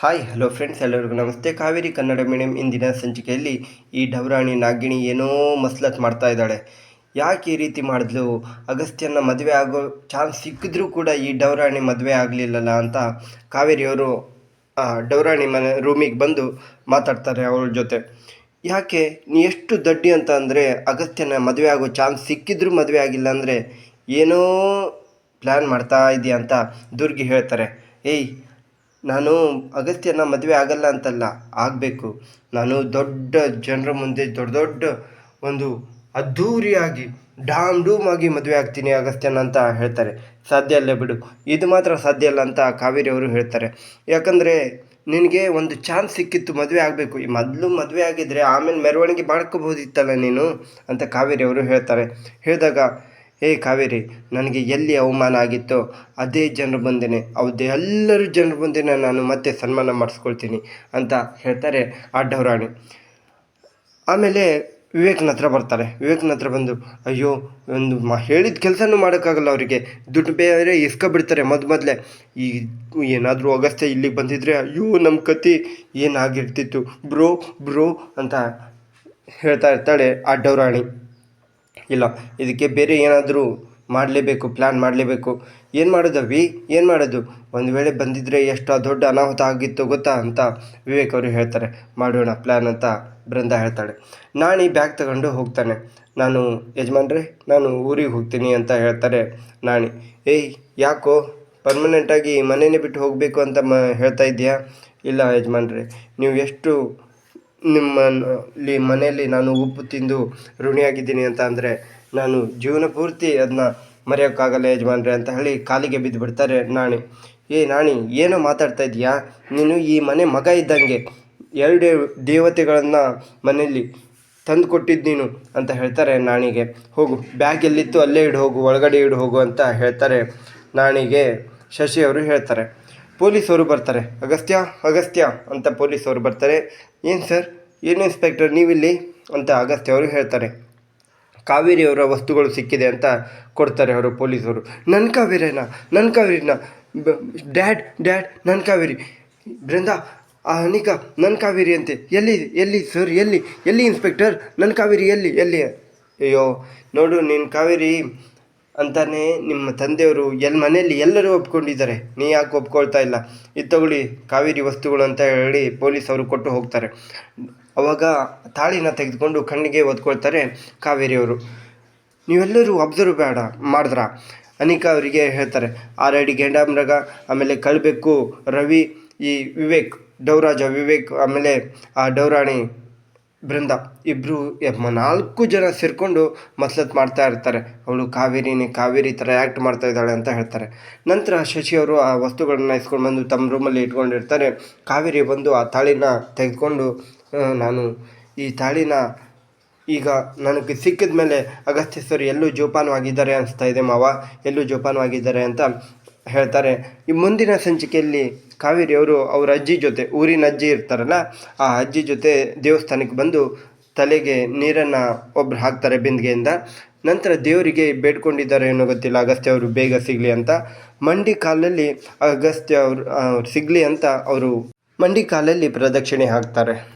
Hi hello friends ಎಲ್ಲರಿಗೂ ನಮಸ್ತೆ. Kaveri Kannada medium ಇಂದಿನ ಸಂಚಿಕೆಯಲ್ಲಿ ಈ ಡವರಾಣಿ ನಾಗಿಣಿ ಏನೋ ಮಸ್ಲತ್ ಮಾಡ್ತಾ ಇದ್ದಾಳೆ. ಯಾಕೆ ಈ ರೀತಿ ಮಾಡಿದ್ಲು? ಅಗಸ್ತ್ಯನ ಮದುವೆ ಆಗೋ ಚಾನ್ಸ್ ಸಿಕ್ಕಿದ್ರೂ ಕೂಡ ಈ ಡವರಾಣಿ ಮದುವೆ ಆಗಲಿಲ್ಲಲ್ಲ ಅಂತ ಕಾವೇರಿಯವರು ಡವರಾಣಿ ಮನೆ ರೂಮಿಗೆ ಬಂದು ಮಾತಾಡ್ತಾರೆ ಅವಳ ಜೊತೆ. ಯಾಕೆ? ನೀ ಎಷ್ಟು ದಡ್ಡಿ ಅಂತ ಅಂದರೆ ಅಗಸ್ತ್ಯನ ಮದುವೆ ಆಗೋ ಚಾನ್ಸ್ ಸಿಕ್ಕಿದ್ರೂ ಮದುವೆ ಆಗಿಲ್ಲ ಅಂದರೆ ಏನೋ ಪ್ಲ್ಯಾನ್ ಮಾಡ್ತಾ ಇದೆಯಾ ಅಂತ ದುರ್ಗಿ ಹೇಳ್ತಾರೆ. ಏಯ್ ನಾನು ಅಗಸ್ತ್ಯನ ಮದುವೆ ಆಗಲ್ಲ ಅಂತಲ್ಲ, ಆಗಬೇಕು. ನಾನು ದೊಡ್ಡ ಜನರ ಮುಂದೆ ದೊಡ್ಡ ದೊಡ್ಡ ಒಂದು ಅದ್ಧೂರಿಯಾಗಿ, ಡಾಮ್ ಡೂಮ್ ಆಗಿ ಮದುವೆ ಆಗ್ತೀನಿ ಅಗಸ್ತ್ಯನ ಅಂತ ಹೇಳ್ತಾರೆ. ಸಾಧ್ಯ ಅಲ್ಲ ಬಿಡು. ಇದು ಮಾತ್ರ ಸಾಧ್ಯ ಅಲ್ಲ ಅಂತ ಕಾವೇರಿ ಅವರು ಹೇಳ್ತಾರೆ. ಯಾಕಂದರೆ ನಿನಗೆ ಒಂದು ಚಾನ್ಸ್ ಸಿಕ್ಕಿತ್ತು, ಮದುವೆ ಆಗಬೇಕು. ಈ ಮೊದಲು ಮದುವೆ ಆಗಿದ್ದರೆ ಆಮೇಲೆ ಮೆರವಣಿಗೆ ಮಾಡ್ಕೋಬೋದಿತ್ತಲ್ಲ ನೀನು ಅಂತ ಕಾವೇರಿ ಅವರು ಹೇಳ್ತಾರೆ. ಹೇಳಿದಾಗ ಏ ಕಾವೇರಿ, ನನಗೆ ಎಲ್ಲಿ ಅವಮಾನ ಆಗಿತ್ತೋ ಅದೇ ಜನರು ಬಂದೇನೆ. ಅವ್ದು ಎಲ್ಲರೂ ಜನರು ಬಂದೇನೆ, ನಾನು ಮತ್ತೆ ಸನ್ಮಾನ ಮಾಡಿಸ್ಕೊಳ್ತೀನಿ ಅಂತ ಹೇಳ್ತಾರೆ ಆ ಡೌರಾಣಿ ಆಮೇಲೆ ವಿವೇಕ್ನ ಹತ್ರ ಬರ್ತಾರೆ. ವಿವೇಕ್ನ ಹತ್ರ ಬಂದು, ಅಯ್ಯೋ, ಒಂದು ಮಾ, ಹೇಳಿದ ಕೆಲಸನೂ ಮಾಡೋಕ್ಕಾಗಲ್ಲ ಅವರಿಗೆ. ದುಡ್ಡು ಬೇರೆ ಇಸ್ಕೊಬಿಡ್ತಾರೆ ಮೊದ್ ಮೊದಲೇ. ಈ, ಏನಾದರೂ ಅಗಸ್ತ್ಯ ಇಲ್ಲಿಗೆ ಬಂದಿದ್ರೆ, ಅಯ್ಯೋ ನಮ್ಮ ಕತಿ ಏನಾಗಿರ್ತಿತ್ತು. ಬ್ರೋ ಬ್ರೋ ಅಂತ ಹೇಳ್ತಾ ಇರ್ತಾಳೆ ಆ ಡವರಾಣಿ ಇಲ್ಲ, ಇದಕ್ಕೆ ಬೇರೆ ಏನಾದರೂ ಮಾಡಲೇಬೇಕು ಪ್ಲ್ಯಾನ್ ಮಾಡಲೇಬೇಕು. ಏನು ಮಾಡೋದು ಅವಿ ಏನು ಮಾಡೋದು? ಒಂದು ವೇಳೆ ಬಂದಿದ್ದರೆ ಎಷ್ಟು ದೊಡ್ಡ ಅನಾಹುತ ಆಗಿತ್ತು ಗೊತ್ತಾ ಅಂತ ವಿವೇಕ್ ಅವರು ಹೇಳ್ತಾರೆ. ಮಾಡೋಣ ಪ್ಲ್ಯಾನ್ ಅಂತ ಬೃಂದ ಹೇಳ್ತಾಳೆ. ನಾಣಿ ಬ್ಯಾಗ್ ತಗೊಂಡು ಹೋಗ್ತಾನೆ. ನಾನು, ಯಜಮಾನ್ರೆ, ನಾನು ಊರಿಗೆ ಹೋಗ್ತೀನಿ ಅಂತ ಹೇಳ್ತಾರೆ ನಾಣಿ. ಏಯ್, ಯಾಕೋ? ಪರ್ಮನೆಂಟಾಗಿ ಮನೇನೇ ಬಿಟ್ಟು ಹೋಗಬೇಕು ಅಂತ ಮ ಹೇಳ್ತಾ ಇದೆಯಾ ಇಲ್ಲ ಯಜಮಾನ್ರೆ, ನೀವು ಎಷ್ಟು ನಿಮ್ಮಲ್ಲಿ ಮನೆಯಲ್ಲಿ ನಾನು ಉಪ್ಪು ತಿಂದು ಋಣಿಯಾಗಿದ್ದೀನಿ ಅಂತ ಅಂದರೆ ನಾನು ಜೀವನ ಪೂರ್ತಿ ಅದನ್ನ ಮರೆಯೋಕ್ಕಾಗಲ್ಲ ಯಜಮಾನ್ರೆ ಅಂತ ಹೇಳಿ ಕಾಲಿಗೆ ಬಿದ್ದು ಬಿಡ್ತಾರೆ ನಾಣಿ. ಏ ನಾಣಿ, ಏನೋ ಮಾತಾಡ್ತಾ ಇದೀಯಾ ನೀನು ಈ ಮನೆ ಮಗ ಇದ್ದಂಗೆ ಎರಡು ದೇವತೆಗಳನ್ನು ಮನೆಯಲ್ಲಿ ತಂದು ಕೊಟ್ಟಿದ್ದು ನೀನು ಅಂತ ಹೇಳ್ತಾರೆ ನಾಣಿಗೆ. ಹೋಗು ಬ್ಯಾಗ್ ಎಲ್ಲಿತ್ತು ಅಲ್ಲೇ ಇಡು ಹೋಗು, ಒಳಗಡೆ ಇಡು ಹೋಗು ಅಂತ ಹೇಳ್ತಾರೆ ನಾಣಿಗೆ. ಶಶಿ ಅವರು ಹೇಳ್ತಾರೆ. ಪೊಲೀಸವರು ಬರ್ತಾರೆ. ಅಗಸ್ತ್ಯ ಅಗಸ್ತ್ಯ ಅಂತ ಪೊಲೀಸವರು ಬರ್ತಾರೆ. ಏನು ಸರ್? ಏನು ಇನ್ಸ್ಪೆಕ್ಟರ್ ನೀವಿಲ್ಲಿ? ಅಂತ ಅಗಸ್ತ್ಯ ಅವರು ಹೇಳ್ತಾರೆ. ಕಾವೇರಿಯವರ ವಸ್ತುಗಳು ಸಿಕ್ಕಿದೆ ಅಂತ ಕೊಡ್ತಾರೆ ಅವರು ಪೊಲೀಸರು ನನ್ನ ಕಾವೇರಿನ ನನ್ನ ಕಾವೇರಿನ ಡ್ಯಾಡ್ ಡ್ಯಾಡ್ ನನ್ನ ಕಾವೇರಿ. ಬೃಂದ ಆ ಅನಿಕಾ ನನ್ನ ಕಾವೇರಿ ಅಂತೆ. ಎಲ್ಲಿ ಎಲ್ಲಿ ಸರ್, ಎಲ್ಲಿ ಎಲ್ಲಿ ಇನ್ಸ್ಪೆಕ್ಟರ್? ನನ್ನ ಕಾವೇರಿ ಎಲ್ಲಿ ಎಲ್ಲಿ? ಅಯ್ಯೋ, ನೋಡು ನಿನ್ನ ಕಾವೇರಿ ಅಂತಾನೆ ನಿಮ್ಮ ತಂದೆಯವರು ಎಲ್ಲಿ ಮನೆಯಲ್ಲಿ ಎಲ್ಲರೂ ಒಪ್ಕೊಂಡಿದ್ದಾರೆ. ನೀ ಯಾಕೆ ಒಪ್ಕೊಳ್ತಾ ಇಲ್ಲ? ಇದು ತಗೊಳ್ಳಿ, ಕಾವೇರಿ ವಸ್ತುಗಳು ಅಂತ ಹೇಳಿ ಪೊಲೀಸ್ ಅವರು ಕೊಟ್ಟು ಹೋಗ್ತಾರೆ. ಅವಾಗ ತಾಳಿನ ತೆಗೆದುಕೊಂಡು ಕಣ್ಣಿಗೆ ಒದ್ಕೊಳ್ತಾರೆ ಕಾವೇರಿಯವರು. ನೀವೆಲ್ಲರೂ ಅಬ್ಸರ್ವ್ ಬೇಡ, ಮಾಡಿದ್ರ? ಅನಿಕಾ ಅವರಿಗೆ ಹೇಳ್ತಾರೆ ಆಲ್ರೆಡಿ ಗೆಂಡಾಮೃಗ, ಆಮೇಲೆ ಕಳ್ಬೇಕು ರವಿ, ಈ ವಿವೇಕ್, ಡೌರಾಜ ವಿವೇಕ್, ಆಮೇಲೆ ಆ ಡೌರಾಣಿ ಬೃಂದ. ಇಬ್ಬರು ನಾಲ್ಕು ಜನ ಸೇರಿಕೊಂಡು ಮಸ್ಲತ್ ಮಾಡ್ತಾ ಇರ್ತಾರೆ. ಅವಳು ಕಾವೇರಿನೇ ಕಾವೇರಿ ಥರ ಆ್ಯಕ್ಟ್ ಮಾಡ್ತಾ ಇದ್ದಾಳೆ ಅಂತ ಹೇಳ್ತಾರೆ. ನಂತರ ಶಶಿ ಅವರು ಆ ವಸ್ತುಗಳನ್ನ ಇಸ್ಕೊಂಡು ಬಂದು ತಮ್ಮ ರೂಮಲ್ಲಿ ಇಟ್ಕೊಂಡಿರ್ತಾರೆ. ಕಾವೇರಿ ಬಂದು ಆ ತಾಳಿನ ತೆಗೆದುಕೊಂಡು ನಾನು ಈ ತಾಳಿನ ಈಗ ನನಗೆ ಸಿಕ್ಕಿದ ಮೇಲೆ ಅಗಸ್ತ್ಯ ಸರ್ ಎಲ್ಲೂ ಜೋಪಾನವಾಗಿದ್ದಾರೆ ಅನಿಸ್ತಾ ಇದೆ ಮಾವ. ಎಲ್ಲೂ ಜೋಪಾನವಾಗಿದ್ದಾರೆ ಅಂತ ಹೇಳ್ತಾರೆ, ಈ ಮುಂದಿನ ಸಂಚಿಕೆಯಲ್ಲಿ ಕಾವೇರಿ ಅವರು ಅವ್ರ ಅಜ್ಜಿ ಜೊತೆ, ಊರಿನ ಅಜ್ಜಿ ಇರ್ತಾರಲ್ಲ, ಆ ಅಜ್ಜಿ ಜೊತೆ ದೇವಸ್ಥಾನಕ್ಕೆ ಬಂದು ತಲೆಗೆ ನೀರನ್ನು ಒಬ್ರು ಹಾಕ್ತಾರೆ ಬಿಂದಿಗೆಯಿಂದ. ನಂತರ ದೇವರಿಗೆ ಬೇಡ್ಕೊಂಡಿದ್ದಾರೆ ಏನೋ ಗೊತ್ತಿಲ್ಲ, ಅಗಸ್ತ್ಯ ಅವರು ಬೇಗ ಸಿಗಲಿ ಅಂತ. ಮಂಡಿ ಕಾಲಲ್ಲಿ ಅಗಸ್ತ್ಯ ಅವರು ಸಿಗಲಿ ಅಂತ ಅವರು ಮಂಡಿ ಕಾಲಲ್ಲಿ ಪ್ರದಕ್ಷಿಣೆ ಹಾಕ್ತಾರೆ.